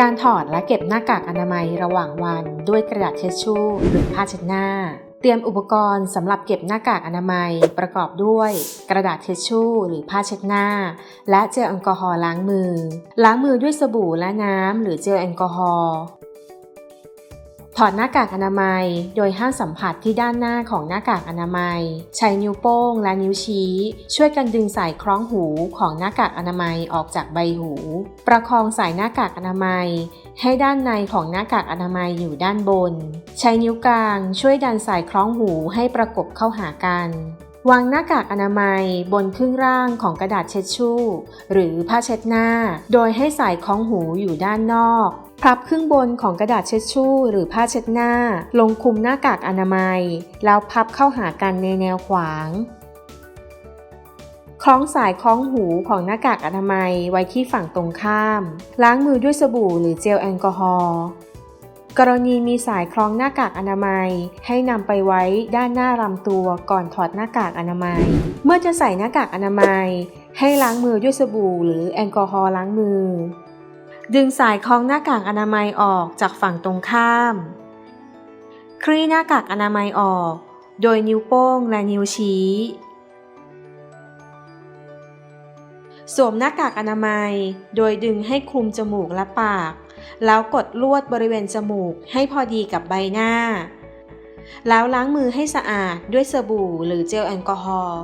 การถอดและเก็บหน้ากากอนามัยระหว่างวันด้วยกระดาษเช็ดชู่หรือผ้าเช็ดหน้า เตรียมอุปกรณ์สำหรับเก็บหน้ากากอนามัยประกอบด้วย กระดาษเช็ดชู่หรือผ้าเช็ดหน้า และเจลแอลกอฮอล์ล้างมือ ล้างมือด้วยสบู่และน้ำหรือเจลแอลกอฮอล์ ถอดหน้ากากอนามัย โดยห้ามสัมผัสที่ด้านหน้าของหน้ากากอนามัย ใช้นิ้วโป้งและนิ้วชี้ ช่วยกันดึงสายคล้องหูของหน้ากากอนามัยออกจากใบหู ประคองสายหน้ากากอนามัย ให้ด้านในของหน้ากากอนามัยอยู่ด้านบน ใช้นิ้วกลางช่วยดันสายคล้องหูให้ประกบเข้าหากันวางหน้ากากอนามัยบนครึ่งร่างของกระดาษเช็ดชู่ หรือผ้าเช็ดหน้า โดยให้สายคล้องหูอยู่ด้านนอก พับครึ่งบนของกระดาษเช็ดชู่หรือผ้าเช็ดหน้า ลงคลุมหน้ากากอนามัย แล้วพับเข้าหากันในแนวขวาง คล้องสายคล้องหูของหน้ากากอนามัยไว้ที่ฝั่งตรงข้าม ล้างมือด้วยสบู่หรือเจลแอลกอฮอล์กรณีมีสายคล้องหน้ากากอนามัย ให้นำไปไว้ด้านหน้าลำตัวก่อนถอดหน้ากากอนามัย เมื่อจะใส่หน้ากากอนามัย ให้ล้างมือด้วยสบู่หรือแอลกอฮอล์ล้างมือ ดึงสายคล้องหน้ากากอนามัยออกจากฝั่งตรงข้าม คลี่หน้ากากอนามัยออก โดยนิ้วโป้งและนิ้วชี้ สวมหน้ากากอนามัย โดยดึงให้คลุมจมูกและปาก แล้วกดลวดบริเวณจมูกให้พอดีกับใบหน้า แล้วล้างมือให้สะอาดด้วยสบู่หรือเจลแอลกอฮอล์